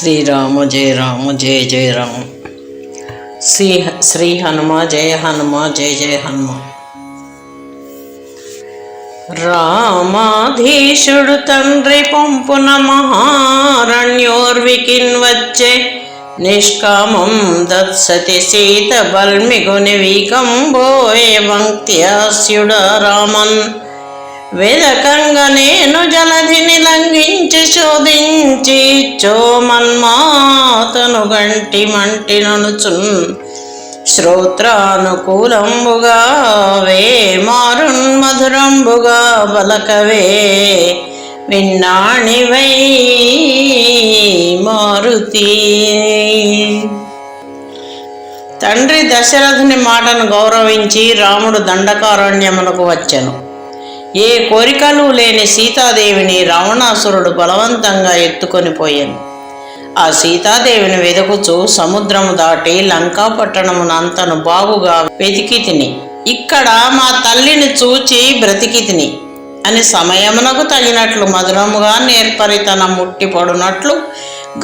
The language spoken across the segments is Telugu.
శ్రీరామ జయ రామ జయ జయ రామ. శ్రీ శ్రీ హనుమ జయ హనుమ జయ జయ హనుమ. రామాధీశుడు తండ్రి పంపున మహారణ్యోర్వికిన్ వచ్చే నిష్కామం దత్సతి సీత బల్మిగుని వీకంబోయే వంక్త్యాస్యుడ రామన్. వెదకంగా నేను జలధిని లంఘించి శోధించి చోమన్మాతను గంటి మంటి ననుచున్ శ్రోత్రానుకూలంబుగా వే మారున్ మధురంబుగా బలకవే విన్నాణివై మారుతి. తండ్రి దశరథుని మాటను గౌరవించి రాముడు దండకారణ్యమునకు వచ్చెను. ఏ కోరికలు లేని సీతాదేవిని రావణాసురుడు బలవంతంగా ఎత్తుకొని పోయాను. ఆ సీతాదేవిని వెదుకుచూ సముద్రము దాటి లంకాపట్టణమున అంతను బాగుగా వెతికి తిని ఇక్కడ మా తల్లిని చూచి బ్రతికి తిని అని సమయమునకు తగినట్లు మధురముగా నేర్పరితన ముట్టి పడునట్లు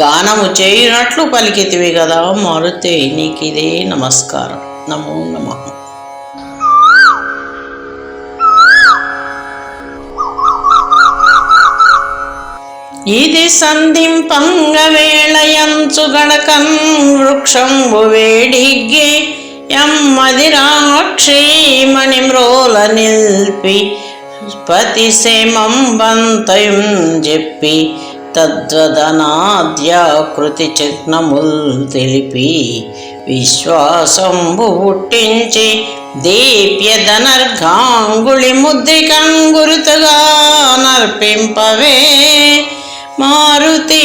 గానము చేయునట్లు పలికితివి కదా మారుతే నీకిదే నమస్కారం. నమో నమః. ఇది సంధింపంగ వేళయంచు వృక్షంబు వేడిగ్గి ఎమ్మదిరాక్షి మణిమ్రోల నిల్పి పతి సేమంబంతయం చెప్పి తద్వదనాద్యాకృతి చిహ్నముల్ తెలిపి విశ్వాసంబు పుట్టించి దీప్యధనర్ఘాంగుళి ముద్రికం గురుతుగా నర్పింపవే మారుతి.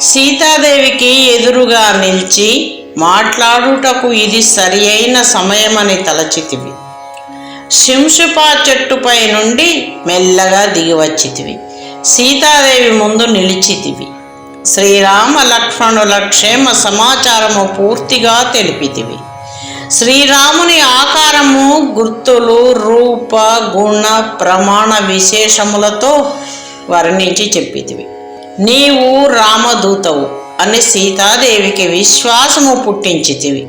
సీతాదేవికి ఎదురుగా నిలిచి మాట్లాడుటకు ఇది సరి అయిన సమయమని తలచితివి. శింషుపా చెట్టుపై నుండి మెల్లగా దిగివచ్చితివి. సీతాదేవి ముందు నిలిచితివి. శ్రీరామ లక్ష్మణుల క్షేమ సమాచారము పూర్తిగా తెలిపితివి. శ్రీరాముని ఆకారము గుర్తులు రూప గుణ ప్రమాణ విశేషములతో వర్ణించి చెప్పితివి. నీవు రామదూతవు అని సీతాదేవికి విశ్వాసము పుట్టించితివి.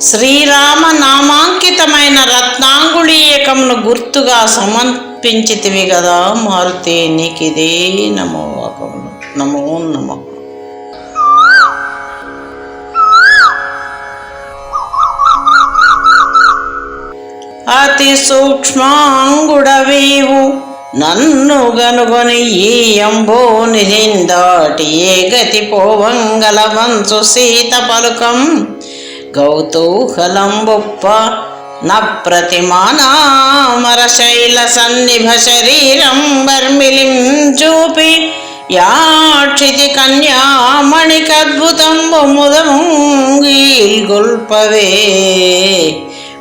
శ్రీరామ నామాంకితమైన రత్నాంగుళీయకమును గుర్తుగా సమర్పించితివి కదా మారుతే నీకిదే నమో నమో నమో. అతి సూక్ష్మాంగుడవీవు. నన్ను గనుగొని ఈ అంబోని దాటి ఏ గతి పోవంగల వంచు సీత పలుకం. గౌతూహలంబొప్ప న ప్రతిమానామర శైల సన్నిభ శరీరం బర్మిలిం చూపి యాక్షితి కన్యామణికద్భుతం ముదముంగీల్ గొల్పవే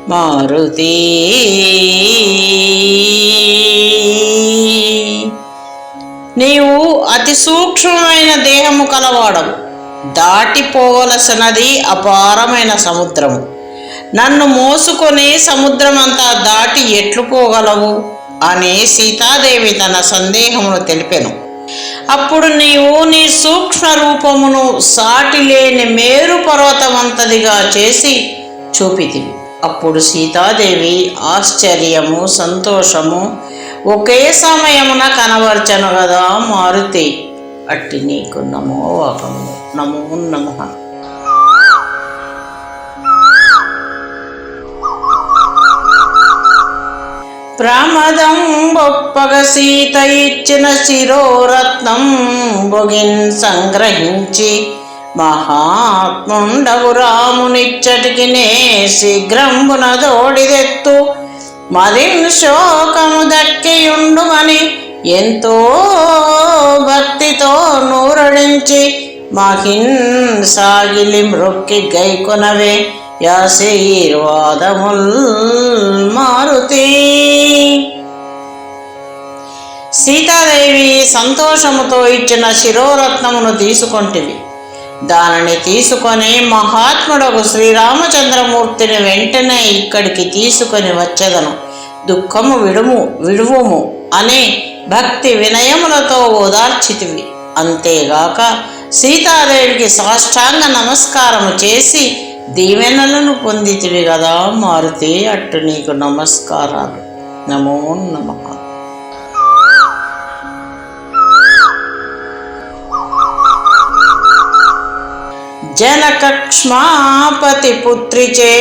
మారుతి. నీవు అతి సూక్ష్మమైన దేహము కలవాడవు. దాటిపోవలసినది అపారమైన సముద్రము. నన్ను మోసుకొని సముద్రమంతా దాటి ఎట్లు పోగలవు? అని సీతాదేవి తన సందేహమును తెలిపెను. అప్పుడు నీవు నీ సూక్ష్మ రూపమును సాటి లేని మేరు పర్వతమంతదిగా చేసి చూపితివి. అప్పుడు సీతాదేవి ఆశ్చర్యము సంతోషము ఒకే సమయమున కనబరచను కదా మారుతి. అట్టి నీకు నమో వాకము నమో నమ. ప్రమదం బొప్పగ సీత ఇచ్చిన శిరోరత్నం బొగిన్ సంగ్రహించి మహాత్ముండవు రామునిచ్చటికి నే శీఘ్రంబున దోడిదెత్తు. మదిన్ శోకము దక్కియుండుమని ఎంతో భక్తితో నూరడించి మహిన్ సాగిలి మ్రొక్కి గైకొనవే యాశీర్వాదముల్ మారుతి. సీతాదేవి సంతోషముతో ఇచ్చిన శిరోరత్నమును తీసుకొంటివి. దానిని తీసుకొని మహాత్ముడకు శ్రీరామచంద్రమూర్తిని వెంటనే ఇక్కడికి తీసుకొని వచ్చేదను. దుఃఖము విడుము విడువుము అని భక్తి వినయములతో ఓదార్చితివి. అంతేగాక సీతాదేవికి సాష్టాంగ నమస్కారము చేసి దీవెనలను పొందితివి కదా మారుతి అట్టు నీకు నమస్కారాలు. నమో నమః. జనకక్ష్మాపతి పుత్రిచే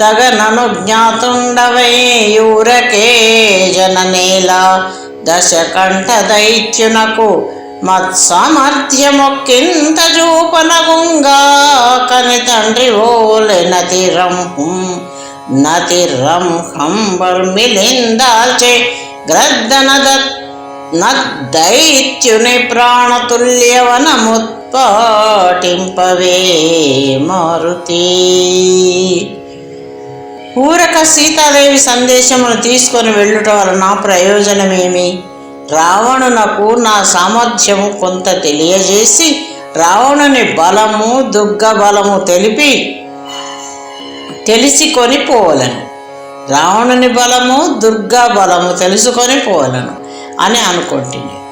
తగనను జ్ఞాతుండవయూరకే జననేల దశకంఠ దైత్యునకు మత్సామర్థ్యమొక్కింత చూపనగుంగా కని తండ్రి ఓలె నతిరంహం నతిరంహం బర్మిలిందాల్చే గ్రద్దన నద్దైత్యుని పాటింపవే మారుతి. ఊరక సీతాదేవి సందేశమును తీసుకొని వెళ్ళుట వలన ప్రయోజనమేమి? రావణునకు నా సామర్థ్యము కొంత తెలియజేసి రావణుని బలము దుర్గ బలము తెలిపి తెలిసికొని పోవలను. రావణుని బలము దుర్గా బలము తెలుసుకొని పోవలను అని అనుకుంటుంది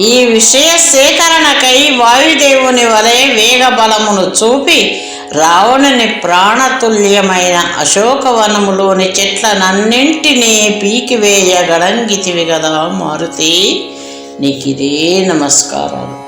ఈ విషయ సేకరణకై వాయుదేవుని వలె వేగ బలమును చూపి రావణుని ప్రాణతుల్యమైన అశోకవనములోని చెట్లనన్నింటినీ పీకివేయగడంగితివి కదా మారుతి. నీకిదే నమస్కారాలు.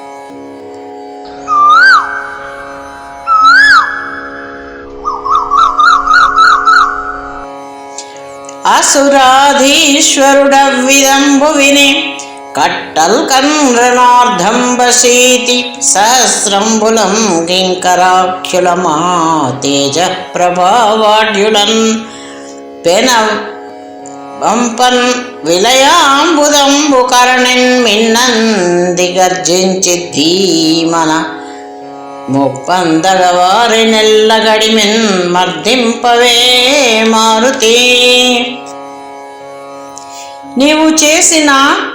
అసురాధీశ్వరుడవిదంబు విని కట్టల్ కండ్రనార్ధం వసీతి సహస్రంబులం కింకరాఖ్యులమా తేజ పెన వంపన్ విలయాంబుదంబు కరణిన్ మిన్నంది గర్జించి ధీమన ముప్పందగవారి నెల్లగడిమిన్ మర్దింపవే మారుతి నీవు చేసిన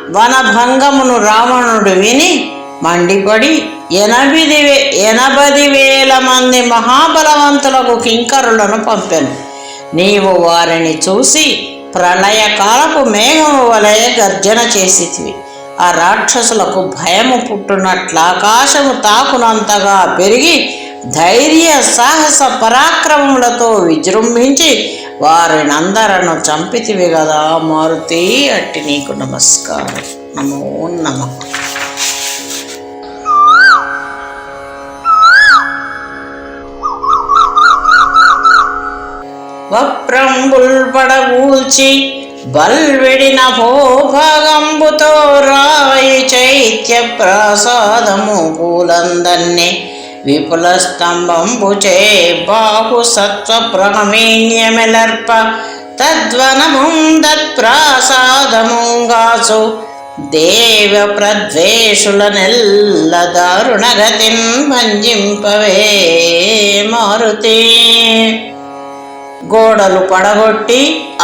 వనభంగమును రావణుడు విని మండిపడి ఎనభది వే ఎనభది వేల మంది మహాబలవంతులకు కింకరులను పంపెను. నీవు వారిని చూసి ప్రళయకాలపు మేఘము వలె గర్జన చేసితివి. ఆ రాక్షసులకు భయము పుట్టునట్లు ఆకాశము తాకునంతగా పెరిగి ధైర్య సాహస పరాక్రమములతో విజృంభించి వారినందరను చంపితివి కదా మారుతి అట్టి నీకు నమస్కారం. నమో నమ. వప్రంబుల్ పడగూల్చి బల్విడిన భోభగంబుతో రాయి చైత్య ప్రసాదము కూలందన్నే విపుల స్తంభంబు చే బాహు సత్వ ప్రమేణ్యమెలర్ప తద్వనముందత్ప్రాసాదముంగాసు దేవ ప్రద్వేషుల నెల్ల దారుణగతిన్ భంజింపవే మారుతి గోడలు పడగొట్టి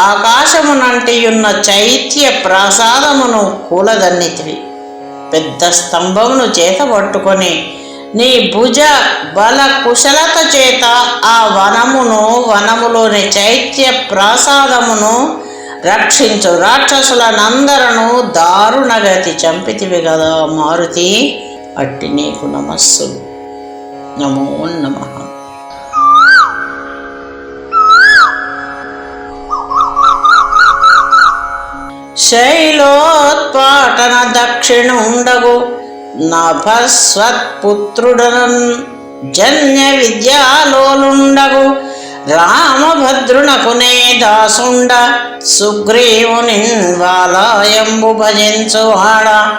ఆకాశమునంటియున్న చైత్య ప్రాసాదమును కూలదన్నితివి పెద్ద స్తంభమును చేత పట్టుకొని నీ భుజ బల కుశలత చేత ఆ వనమును వనములోని చైత్య ప్రాసాదమును రక్షించు. రాక్షసులనందరను దారుణగతి చంపితివి కదా మారుతి. అట్టి నీకు నమస్సులు. నమో నమః. శైలోత్పాటన దక్షిణుండగు. నభస్వత్పుత్రుడనన్ జన్య విద్యాలోలుండగు. రామభద్రునకునే దాసుండ సుగ్రీవుని వాలాయంబు భజించువాడ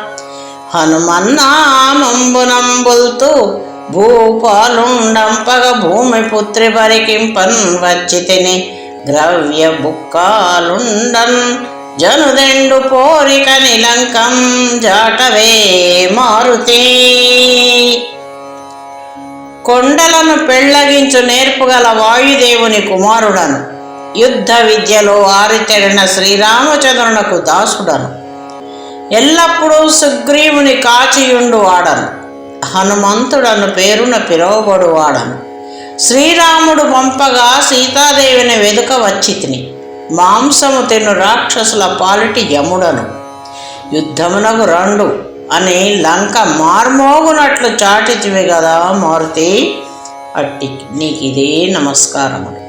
హనుమన్నామంబునంబుల్తూ భూపాలుండంపగ భూమి పుత్రి పరికింపన్ వచ్చి తిని ద్రవ్య బుక్కాలుండన్. జనుదెండు పోరిక నిలంకం జాటవే మారుతి. కొండలను పెళ్ళగించు నేర్పుగల వాయుదేవుని కుమారుడను. యుద్ధ విద్యలో ఆరితేరిన శ్రీరామచంద్రునకు దాసుడను. ఎల్లప్పుడూ సుగ్రీవుని కాచియుండు వాడను హనుమంతుడను పేరున పిలువబడు వాడను శ్రీరాముడు పంపగా సీతాదేవిని వెదుక వచ్చితిని. మాంసము తిను రాక్షసుల పాలిటి యముడను. యుద్ధమునకు రండు అని లంక మార్మోగునట్లు చాటితివి కదా మారుతి అట్టి నీకు ఇదే నమస్కారములు.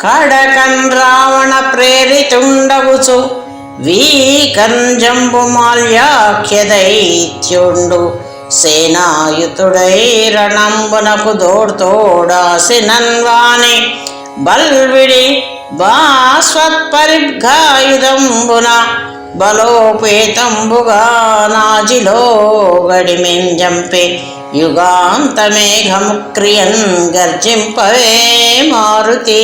కడకన్ రావణ ప్రేరితుండవుచు వీకంజంబు మాల్యాఖ్యదైత్యుండు. సేనాయుతుడై రణంబునకు దోడ్తోడాసినన్వాని బల్విడి బాస్వత్పరిఘాయుధంబున బలోపేతంబుగా నాజిలో గడిమెంజంపే యుగాంతమేఘం క్రియన్ గర్జింపవే మారుతి.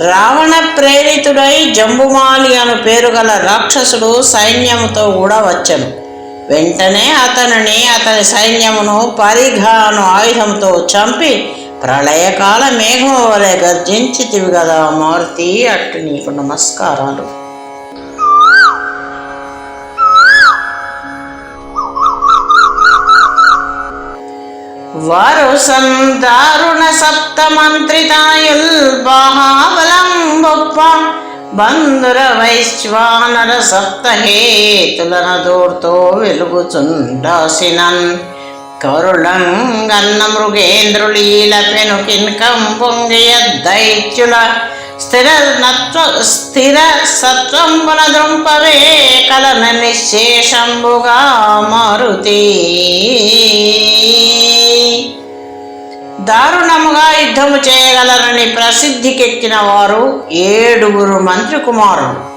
రావణ ప్రేరితుడై జంబుమాలి అను పేరు గల రాక్షసుడు సైన్యముతో కూడా వచ్చను వెంటనే అతనిని అతని సైన్యమును పరిఘాను ఆయుధంతో చంపి ప్రళయకాల మేఘం వలె గర్జించితివి కదా మారుతి అట్టు నీకు నమస్కారాలు. వారు సందారుణ సప్త మంత్రితాయుల్ బాహాబలం గొప్ప బంధుర వైశ్వానర సప్తహేతులన దూర్తో వెలుగుచుండాసినన్. కరుళంగన్న మృగేంద్రులీల పెనుకిన్కం పొంగియ దైత్యుల స్థిర నత్వ స్థిర సత్వంబుల దృంపవే కలన నిశేషంబుగా మారుతి. దారుణముగా యుద్ధము చేయగలరని ప్రసిద్ధికెక్కిన వారు ఏడుగురు మంత్రి కుమారులు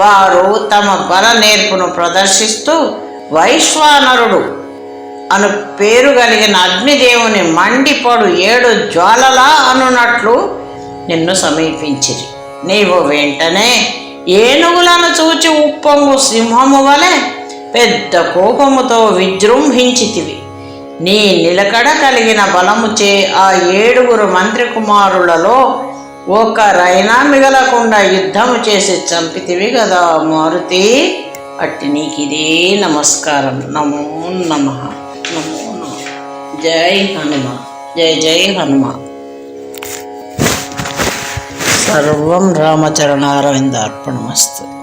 వారు తమ బల నేర్పును ప్రదర్శిస్తూ వైశ్వానరుడు అను పేరు కలిగిన అగ్నిదేవుని మండిపడు ఏడు జ్వాలలా అనున్నట్లు నిన్ను సమీపించిరి. నీవు వెంటనే ఏనుగులను చూచి ఉప్పొంగు సింహము వలె పెద్ద కోపముతో విజృంభించితివి. నీ నిలకడ కలిగిన బలముచే ఆ ఏడుగురు మంత్రి కుమారులలో ఒకరైనా మిగలకుండా యుద్ధము చేసి చంపితివి కదా మారుతి. అట్టి నీకిదే నమస్కారం. నమో నమ. నమో నమ. జై హనుమ. జై జై హనుమ. సర్వం రామచరణారవింద అర్పణమస్తు